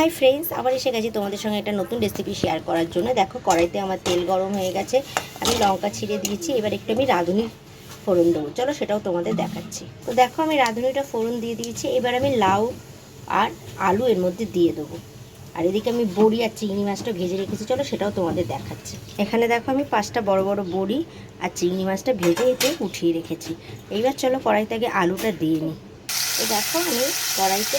Hi friends আবার এসে গেছি তোমাদের সঙ্গে একটা নতুন রেসিপি শেয়ার করার জন্য। দেখো, কড়াইতে আমার তেল গরম হয়ে গেছে। আমি লঙ্কা ছিঁড়ে দিয়েছি, এবার একটু আমি রাঁধুনি ফোড়ন দেবো। চলো সেটাও তোমাদের দেখাচ্ছি। তো দেখো, আমি রাঁধুনিটা ফোড়ন দিয়ে দিয়েছি। এবার আমি লাউ আর আলু এর মধ্যে দিয়ে দেবো। আর এদিকে আমি বড়ি আর চিংড়ি মাছটা ভেজে রেখেছি। চলো সেটাও তোমাদের দেখাচ্ছি। এখানে দেখো, আমি পাঁচটা বড় বড় বড়ি আর চিংড়ি মাছটা ভেজে এতে উঠিয়ে রেখেছি। এইবার চলো কড়াইতে আগে আলুটা দিয়ে নিই। তো দেখো, আমি কড়াইতে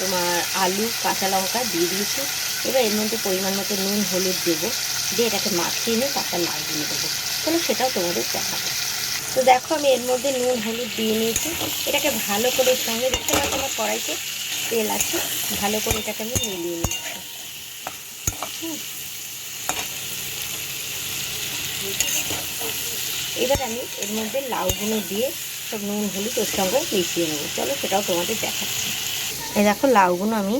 তোমার আলু, কাঁচা লঙ্কা দিয়ে দিয়েছি। এবার এর মধ্যে পরিমাণ মতো নুন, হলুদ দেবো। দিয়ে এটাকে মাখিয়ে নিয়ে তারপর লাউ দিয়ে দেবো। তাহলে সেটাও তোমাদের দেখাবো। তো দেখো আমি এর মধ্যে নুন, হলুদ দিয়ে নিয়েছি। এটাকে ভালো করে সঙ্গে দেখতে পাচ্ছি আমার কড়াইতে তেল আছে। ভালো করে এটাকে আমি মিলিয়ে নিচ্ছি। এবার আমি এর মধ্যে লাউগুলো দিয়ে সব নুন, হলুদ ওর সঙ্গে মিশিয়ে নেব। চলো সেটাও তোমাদের দেখাচ্ছি। এই দেখো লাউগুলো আমি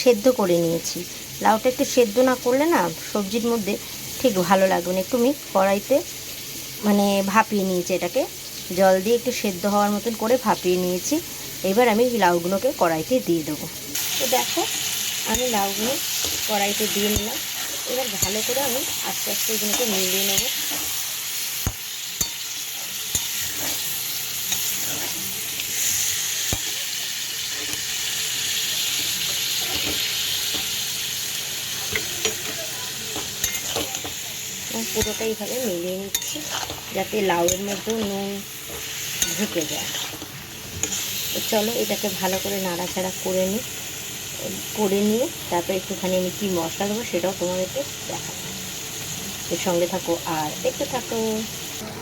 সেদ্ধ করে নিয়েছি। লাউটা একটু সেদ্ধ না করলে না সবজির মধ্যে ঠিক ভালো লাগবে না। একটু আমি কড়াইতে মানে ভাপিয়ে নিয়েছি এটাকে। জল দিয়ে একটু সেদ্ধ হওয়ার মতন করে ভাপিয়ে নিয়েছি। এবার আমি লাউগুলোকে কড়াইতে দিয়ে দেবো। তো দেখো, আমি লাউগুলো কড়াইতে দিয়ে নিলাম। এবার ভালো করে আমি আস্তে আস্তে এগুলোকে মিলিয়ে নেব। পুরোটা এইভাবে মিলিয়ে নিচ্ছি, যাতে লাউয়ের মধ্যেও নুন ঢুকে যায়। চলো এটাকে ভালো করে নাড়াচাড়া করে নিই করে নিয়ে তারপর একটুখানি আমি কী মশলা দেবো সেটাও তোমাদেরকে দেখাবো। এর সঙ্গে থাকো আর দেখতে থাকো।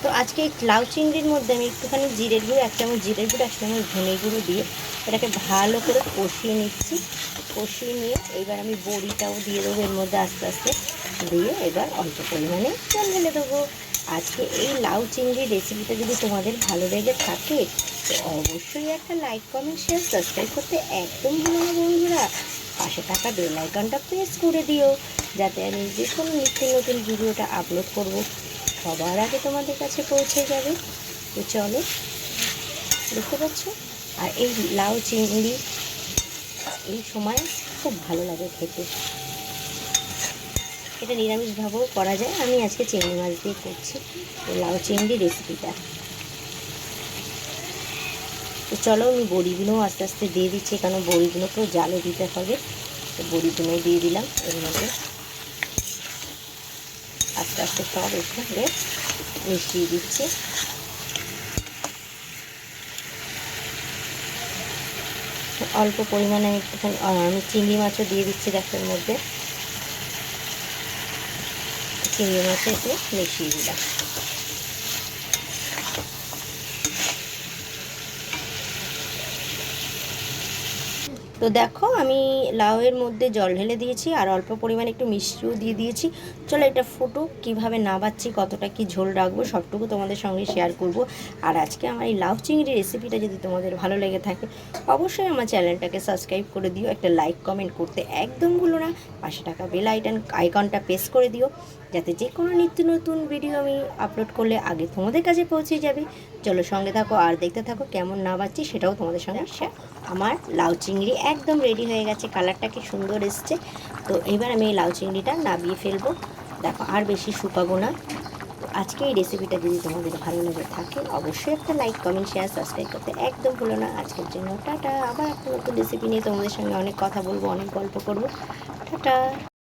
তো আজকে এই লাউ চিংড়ির মধ্যে আমি একটুখানি জিরের গুঁড়ো, এক চামচ জিরের গুঁড়ো, এক চামচ ধনে গুঁড়ো দিয়ে এটাকে ভালো করে কষিয়ে নিচ্ছি। কষিয়ে নিয়ে এবার আমি বড়িটাও দিয়ে দেবো এর মধ্যে আস্তে আস্তে। দিয়ে এবার অল্প পরিমাণে জল ঢেলে দেবো। আজকে এই লাউ চিংড়ির রেসিপিটা যদি তোমাদের ভালো লেগে থাকে, তো অবশ্যই একটা লাইক কমেন্ট শেয়ার সাবস্ক্রাইব করতে একদম ভুলো না বন্ধুরা। পাশে থাকা বেল আইকনটা প্রেস করে দিও, যাতে আমি যে কোনো নিত্য নতুন ভিডিওটা আপলোড করব, সবার আগে তোমাদের কাছে পৌঁছে যাবে। তো চলো, দেখতে পাচ্ছ? আর এই লাউ চিংড়ি এই সময় খুব ভালো লাগে খেতে। এটা নিরামিষভাবেও করা যায়। আমি আজকে চিংড়ি মাছ দিয়ে করছি লাউ চিংড়ি রেসিপিটা। তো চলো, আমি বড়িগুলোও আস্তে আস্তে দিয়ে দিচ্ছি কারণ বড়িগুলোকেও জালে দিতে হবে। তো বড়িগুলো দিয়ে দিলাম এর মধ্যে। আস্তে আস্তে সব সঙ্গে মিশিয়ে দিচ্ছি। অল্প পরিমাণে আমি একটুখানি আমি চিংড়ি মাছও দিয়ে দিচ্ছি দেখের মধ্যে। চিংড়ি মাছে একটু মিশিয়ে দিলাম। তো দেখো, আমি লাউয়ের মধ্যে জল ঢেলে দিয়েছি আর অল্প পরিমাণে একটু মিষ্টিও দিয়ে দিয়েছি। চলো এটা ফুটুক, কীভাবে নাবাচ্ছি, কতটা কি ঝোল রাখব, সবটুকু তোমাদের সঙ্গে শেয়ার করব। আর আজকে আমার এই লাউ চিংড়ি রেসিপিটা যদি তোমাদের ভালো লেগে থাকে, অবশ্যই আমার চ্যানেলটাকে সাবস্ক্রাইব করে দিও, একটা লাইক কমেন্ট করতে একদম ভুলো না, পাশে টাকা বেল আইকন আইকনটা প্রেস করে দিও। যাতে যে কোনো নিত্য নতুন ভিডিও আমি আপলোড করলে আগে তোমাদের কাছে পৌঁছে যাবে। চলো সঙ্গে থাকো আর দেখতে থাকো কেমন না পাচ্ছি সেটাও তোমাদের সঙ্গে শেয়ার আমার লাউ চিংড়ি একদম রেডি হয়ে গেছে কালারটা কি সুন্দর এসছে। তো এবার আমি এই লাউ চিংড়িটা নাবিয়ে ফেলব। দেখো আর বেশি শুকাবো না। তো আজকে এই রেসিপিটা যদি তোমাদের ভালো লেগে থাকে অবশ্যই একটা লাইক কমেন্ট শেয়ার সাবস্ক্রাইব করতে একদম ভুলো না। আজকের জন্য টাটা। আবার একটা নতুন রেসিপি নিয়ে তোমাদের সঙ্গে অনেক কথা বলব অনেক গল্প করব। টাটা।